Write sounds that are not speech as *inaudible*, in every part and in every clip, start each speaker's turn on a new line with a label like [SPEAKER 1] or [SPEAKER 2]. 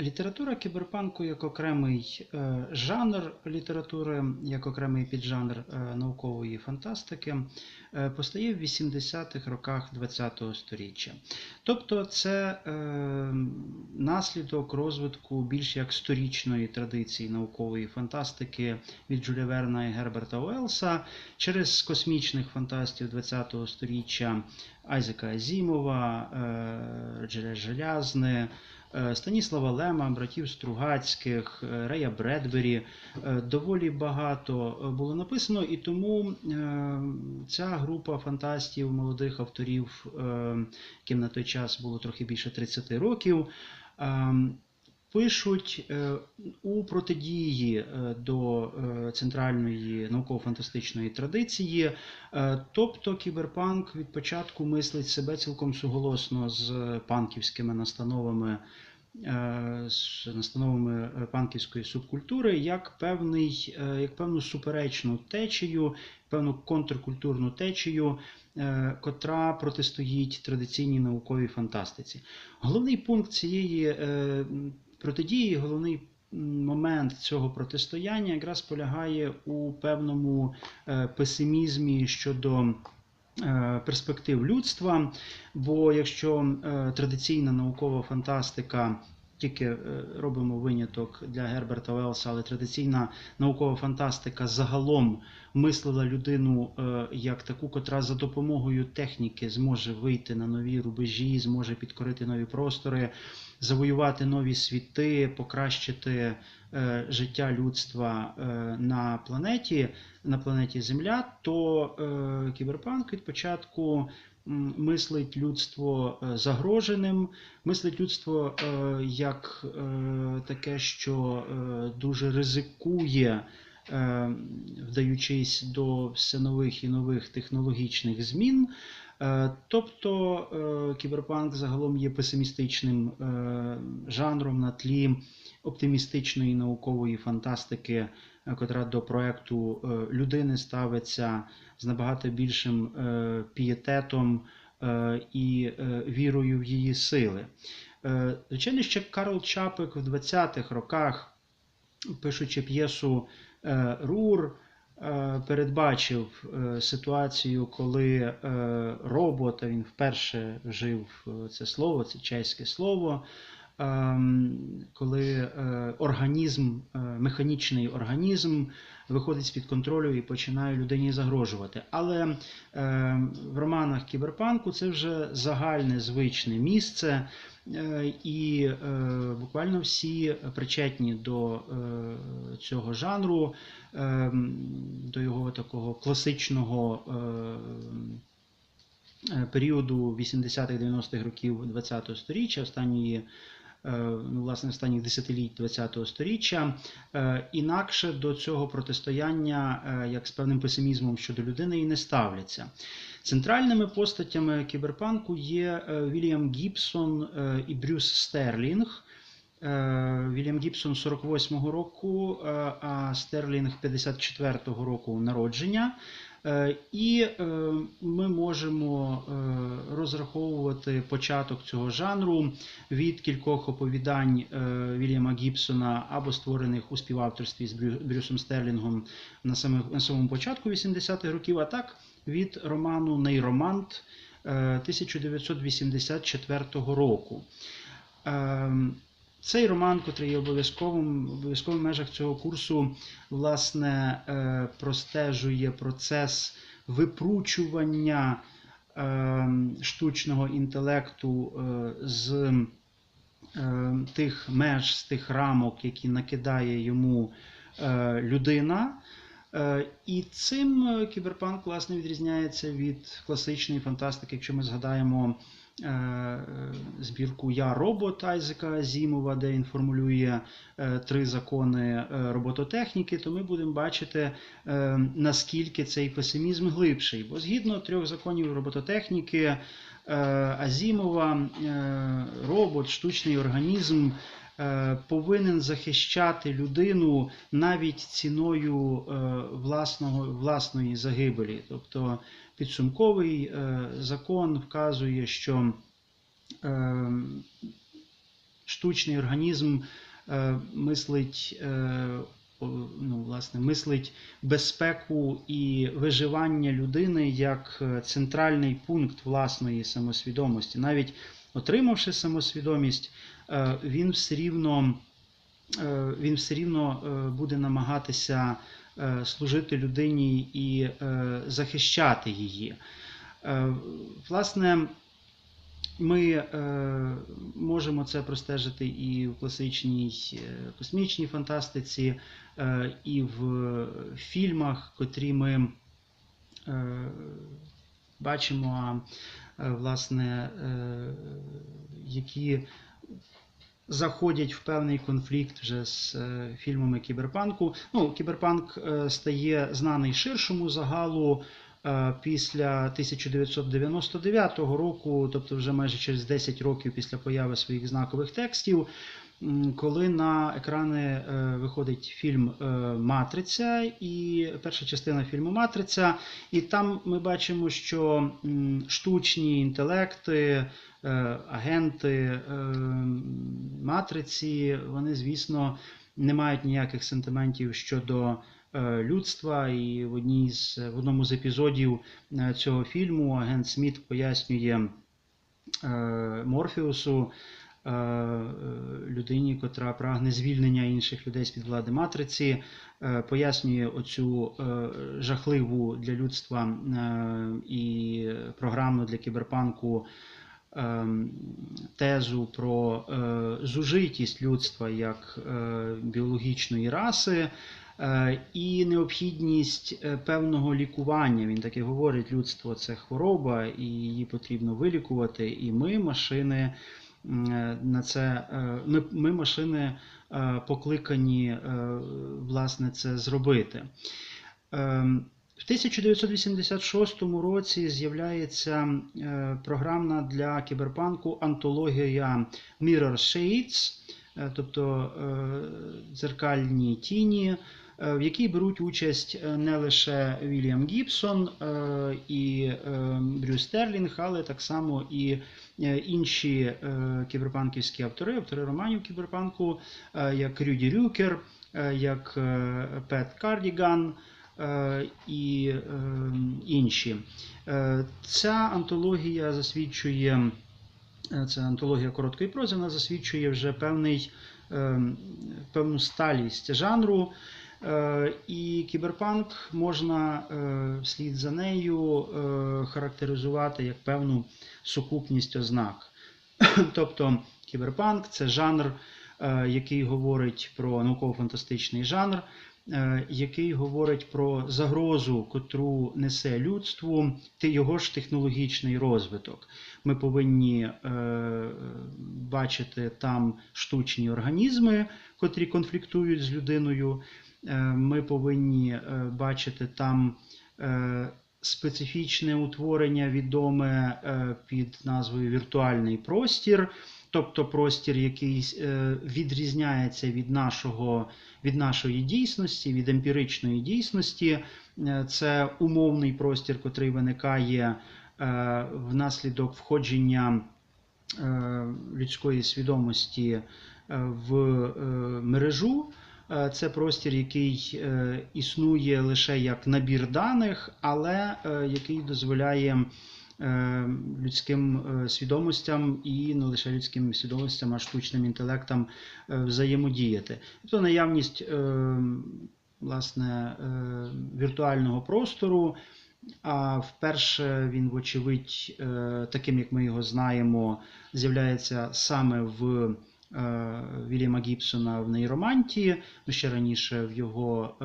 [SPEAKER 1] Література кіберпанку як окремий е, жанр літератури, як окремий піджанр е, наукової фантастики, е, постає в 80-х роках ХХ століття. Тобто це наслідок розвитку більш як сторічної традиції наукової фантастики від Жюля Верна і Герберта Уелса через космічних фантастів ХХ століття Айзека Азімова, Джеля Желязне. Е, Станіслава Лема, братів Стругацьких, е, Рея Бредбері. Е, Доволі багато було написано, і тому ця група фантастів, молодих авторів, яким на той час було трохи більше 30 років, пишуть у протидії до центральної науково-фантастичної традиції. Тобто кіберпанк від початку мислить себе цілком суголосно з панківськими настановами, з настановами е, панківської субкультури, як, певний, е, як певну суперечну течію, певну контркультурну течію, е, котра протистоїть традиційній науковій фантастиці. Головний пункт цієї е, протидії, головний момент цього протистояння якраз полягає у певному е, песимізмі щодо е, перспектив людства. Бо якщо е, традиційна наукова фантастика, тільки е, робимо виняток для Герберта Велса, але традиційна наукова фантастика загалом мислила людину е, як таку, котра за допомогою техніки зможе вийти на нові рубежі, зможе підкорити нові простори, завоювати нові світи, покращити е, життя людства на планеті, на планеті Земля, то кіберпанк від початку мислить людство е, загроженим, мислить людство е, як е, таке, що дуже ризикує. Вдаючись до все нових і нових технологічних змін, Тобто кіберпанк загалом є песимістичним жанром на тлі оптимістичної наукової фантастики, котра до проекту е, людини ставиться з набагато більшим е, пієтетом е, і вірою в її сили. Звичайно, ще Карл Чапик в 20-х роках, пишучи п'єсу Рур, передбачив ситуацію, коли е, робот, а він вперше вжив це слово, це чеське слово, коли е, організм, е, механічний організм виходить з-під контролю і починає людині загрожувати. Але е, в романах кіберпанку це вже загальне звичне місце. І буквально всі причетні до цього жанру, е, до його такого класичного періоду 80-х-90-х років ХХ століття, останньої, власне, останніх десятиліть ХХ століття, е, інакше до цього протистояння, е, як з певним песимізмом щодо людини, і не ставляться. Центральними постатями кіберпанку є е, Вільям Гібсон е, і Брюс Стерлінг. Е, Вільям Гібсон 48-го року, е, а Стерлінг 54-го року народження. Е, І е, ми можемо е, розраховувати початок цього жанру від кількох оповідань Вільяма Гібсона або створених у співавторстві з Брюсом Стерлінгом на самому початку 80-х років, а так від роману Нейромант е, 1984 року. Цей роман, котрий є обов'язковим, в межах цього курсу, власне, е, простежує процес випручування ем, штучного інтелекту е, з е, тих меж, з тих рамок, які накидає йому е, людина. Е, І цим е, кіберпанк власне відрізняється від класичної фантастики, якщо ми згадаємо е, е, збірку Я робот Айзека Азімова, де він формулює е, три закони е, робототехніки, то ми будемо бачити, е, наскільки цей песимізм глибший. Бо згідно трьох законів робототехніки е, Азімова, е, робот, штучний організм е, повинен захищати людину навіть ціною е, власного, власної загибелі. Тобто підсумковий е, закон вказує, що е, штучний організм е, мислить, ну, власне, мислить безпеку і виживання людини як центральний пункт власної самосвідомості. Навіть отримавши самосвідомість, він все рівно, він все рівно буде намагатися служити людині і е, захищати її. Е, Власне, ми е, можемо це простежити і в класичній е, космічній фантастиці, е, і в фільмах, котрі ми е, бачимо, е, власне, е, які заходять в певний конфлікт вже з е, фільмами кіберпанку. Ну, кіберпанк е, стає знаний ширшому загалу е, після 1999 року, тобто вже майже через 10 років після появи своїх знакових текстів. Коли на екрани е, виходить фільм е, Матриця і перша частина фільму Матриця, і там ми бачимо, що штучні інтелекти, е, агенти матриці, вони, звісно, не мають ніяких сентиментів щодо людства. І в, одній з, в одному з епізодів цього фільму агент Сміт пояснює Морфеусу. Е, е, Людині, котра прагне звільнення інших людей з під влади матриці, е, пояснює оцю жахливу для людства і програмну для кіберпанку тезу про зужитість людства як біологічної раси і необхідність певного лікування. Він таки говорить, людство це хвороба, і її потрібно вилікувати. І ми, машини, на це е, ми, ми машини е, покликані е, власне це зробити. Ем, В 1986 році з'являється е, програмна для кіберпанку антологія Mirror Shades, е, тобто е, дзеркальні тіні, е, в якій беруть участь е, не лише Вільям Гібсон е, і е, Брюс Стерлінг, але так само і е, інші е, кіберпанківські автори, автори романів кіберпанку, е, як Рюді Рюкер, е, як е, Пет Кардіган е, і е, інші. Е, Ця антологія засвідчує, е, це антологія короткої прози, вона засвідчує вже певний, е, певну сталість жанру. Е, І кіберпанк можна е, вслід за нею е, характеризувати як певну сукупність ознак. *coughs* Тобто кіберпанк це жанр, який говорить про науково-фантастичний жанр, який говорить про загрозу, котру несе людству, його ж технологічний розвиток. Ми повинні бачити там штучні організми, котрі конфліктують з людиною. Е, Ми повинні е, бачити там е, специфічне утворення, відоме під назвою віртуальний простір, тобто простір, який відрізняється від, нашого, від нашої дійсності, від емпіричної дійсності. Це умовний простір, котрий виникає внаслідок входження людської свідомості в мережу. Е, Це простір, який е, існує лише як набір даних, але е, який дозволяє людським свідомостям і не лише людським свідомостям, а штучним інтелектам взаємодіяти. Тобто наявність власне, віртуального простору. А вперше він, вочевидь, таким як ми його знаємо, з'являється саме в Вільяма Гібсона в нейромантії, ну ще раніше в його е,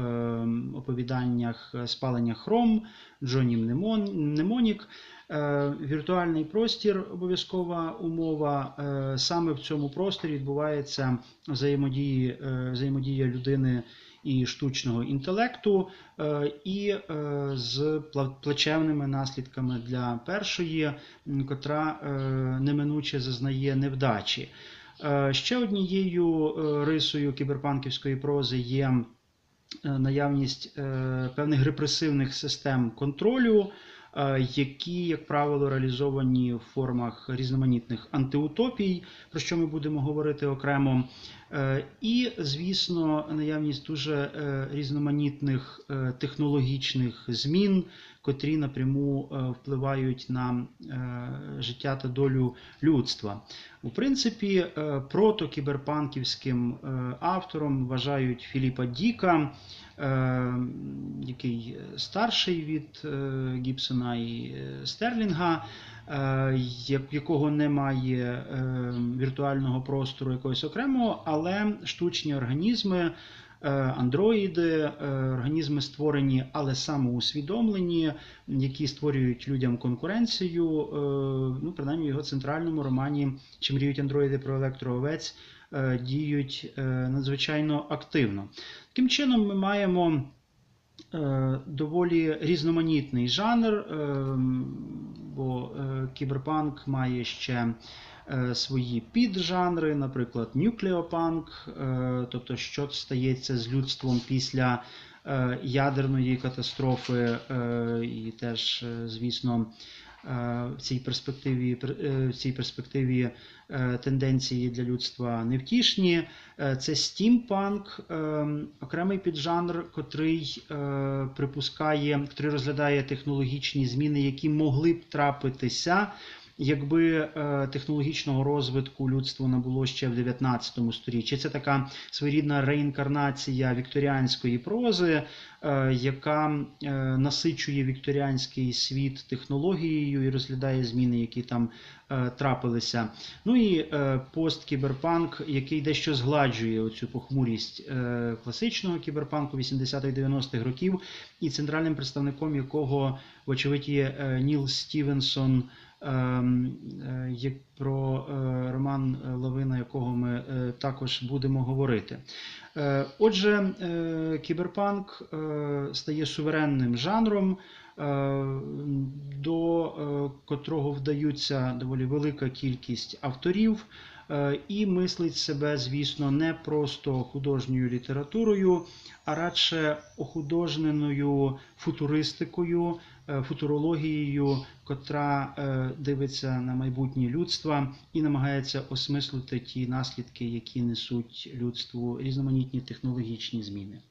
[SPEAKER 1] оповіданнях Спалення Хром, Джоні Мнемон- Мнемонік. Е, Віртуальний простір обов'язкова умова. Е, Саме в цьому просторі відбувається взаємодії, е, взаємодія людини і штучного інтелекту, е, і е, з пла- плачевними наслідками для першої, котра е, неминуче зазнає невдачі. Е, Ще однією е, рисою кіберпанківської прози є е, наявність певних репресивних систем контролю. які, як правило, реалізовані в формах різноманітних антиутопій, про що ми будемо говорити окремо. І, звісно, наявність дуже різноманітних технологічних змін, котрі напряму впливають на життя та долю людства. У принципі, е, протокіберпанківським е, автором вважають Філіпа Діка, е, який старший від Гібсона і Стерлінга, якого немає віртуального простору якогось окремого, але штучні організми. Е, Андроїди, е, організми створені, але самоусвідомлені, які створюють людям конкуренцію. е, Ну, принаймні в його центральному романі Чи мріють андроїди про електроовець діють надзвичайно активно. Таким чином, ми маємо доволі різноманітний жанр, е, бо кіберпанк має ще свої піджанри, наприклад, нюклеопанк, е, тобто, що стається з людством після е, ядерної катастрофи, е, і теж, е, звісно, е, в цій перспективі, е, в цій перспективі е, тенденції для людства невтішні. Е, Це стімпанк, е, окремий піджанр, котрий е, припускає, котрий розглядає технологічні зміни, які могли б трапитися. Якби е, технологічного розвитку людство не було ще в 19 сторіччі, це така своєрідна реінкарнація вікторіанської прози, е, яка е, насичує вікторіанський світ технологією і розглядає зміни, які там трапилися. Ну і посткіберпанк, який дещо згладжує оцю похмурість класичного кіберпанку 80-х-90-х років, і центральним представником якого, вочевидь, є Ніл Стівенсон. Ем, е, Про е, роман Лавина, якого ми е, також будемо говорити. Отже, кіберпанк стає суверенним жанром, до котрого вдаються доволі велика кількість авторів, і мислить себе, звісно, не просто художньою літературою, а радше охудожненою футуристикою, футурологією, котра е, дивиться на майбутнє людства і намагається осмислити ті наслідки, які несуть людству різноманітні технологічні зміни.